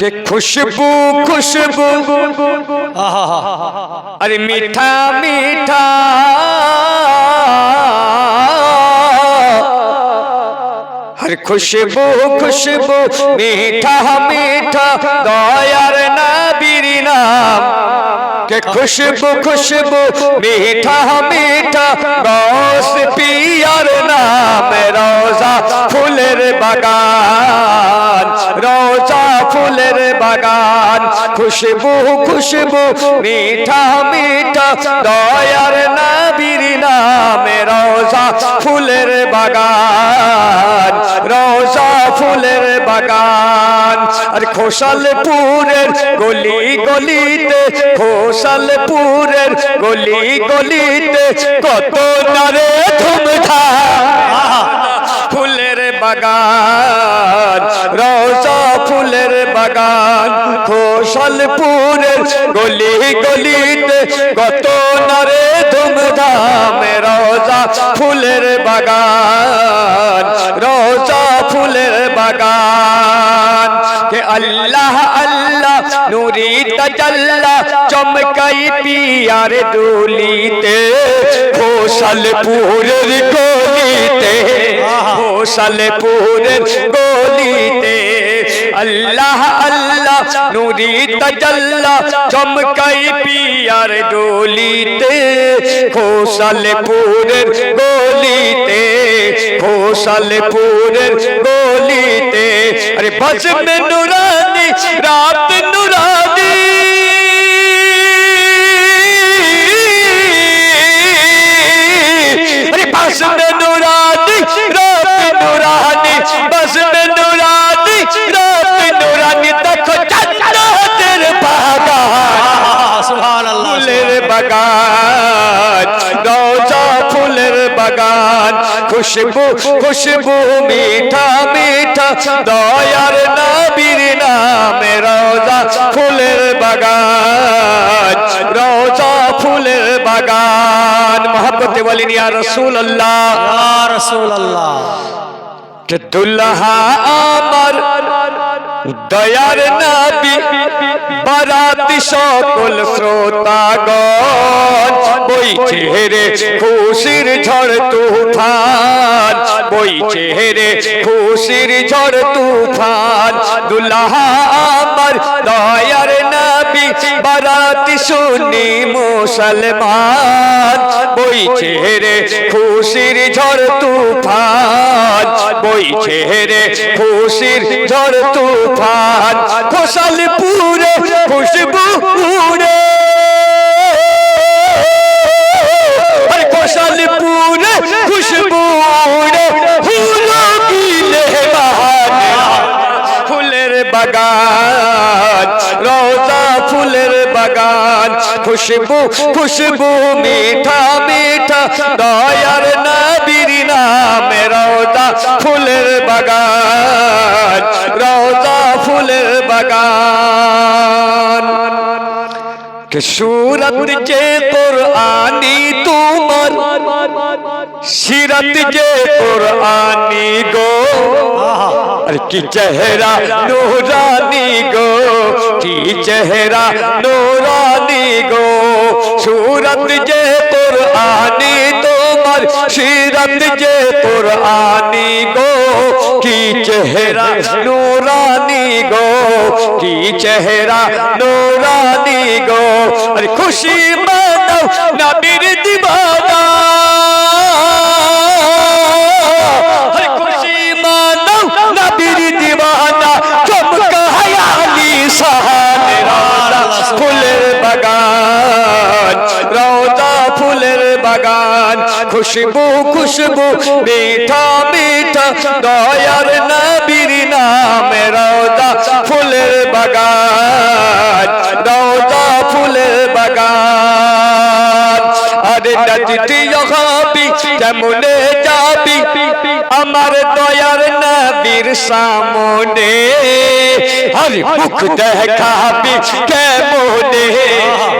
के खुशबू खुशबू अरे मीठा मीठा हर खुशबू खुशबू मीठा मीठा दयार नबीर नाम के खुशबू खुशबू मीठा मीठा गौस पियर नाम रोजा फुलर बगान रोजा फुलर बगान खुशबू खुशबू मीठा मीठा दयार नबीर नाम रोजा फुलर बगान रोजा फुलर বাগান। আর খোসালপুরের গলি গলিতে, খোসালপুরের গলি গলিতে কত নারে ধুমধাম। ফুলের বাগান রোজা ফুলের বাগান, খোসালপুরের গলি গলিতে কত নারে ধুমধাম রোজা ফুলের বাগান, রোজা ফুলের বাগান। কে আল্লাহ আল্লাহ, নুরি তাজাল্লা চমকাই পিয়ার দুলিতে খোসালপুরের গলিতে খোসালপুরের গলিতে। আল্লাহ আল্লাহ, নুরি তাজাল্লা চমকাই পিয়ার ডোলিতে ঘোষালপুরের গলিতে ঘোষালপুরের গলিতে। আরে মে নুরানি রাত নুরানি। খুশবু খুশবু মিঠা মিঠা দয়ার নবীর নামে রোজা ফুলের বাগান রোজা ফুলের বাগান। মোহাম্মতে বলেন ইয়া রাসূলুল্লাহ। ইয়া রাসূলুল্লাহ। যে দুল্লাহা আমার দয়ার নবী বারাতি সকল শ্রোতাগণ বইছে রে খুশির ঝড় তুফান। খুশির ঝড় তুফান। দুল্লাহা আমার দয়ার নবী, বারাতি শুনি মুসলমান। খুশির ঝড় তুফান। বইছে রে খুশির ঝড় তুফান। পুরে খুশবু উড়ে বাগান রোজা ফুলের বাগান, খুশবু খুশবু, মিঠা মিঠা, দয়ার নবীর নাম রোজা ফুলের বাগান রোজা ফুলের বাগান। কে সুরত যে কোরআন সিরত কে কোরআনি গো। আর কি চেহারা নোরানি গো, কি চেহারা নোরানি গো। সুরত যে কোরআনি, তোমার সিরত যে কোরআনি গো। কি চেহারা নোরানি গো, কি চেহারা নোরানি গো। আর খুশি মানাও নবীর দিবানা। বাগান। খুশবু খুশবু, মিঠা মিঠা, দয়ার নবীর নামে রোজা ফুলের বাগান। রোজা ফুলের বাগান। আরে নজদি হবি কেমনে যাবি? আমার দয়ার নবীর সামনে। আরে মুখ দেখাবি, কেমনে?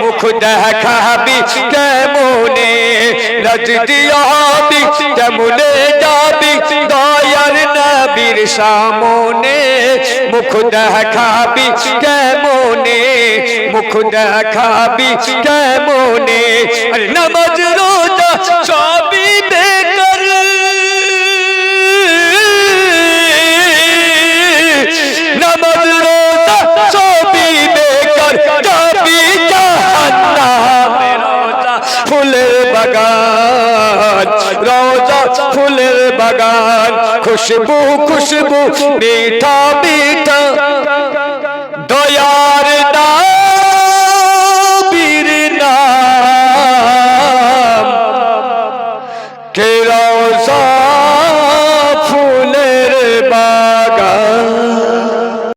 মুখ দেখাবি, কেমনে? নজদি হবি কেমনে যাবি? দয়ার নবীর সামনে মুখ দেখাবি, কেমনে? মুখ দেখাবি, কেমনে? নামাজ, রোজা সবই বেকার রোজা ফুলের বাগান। খুশবু খুশবু মিঠা মিঠা। দয়া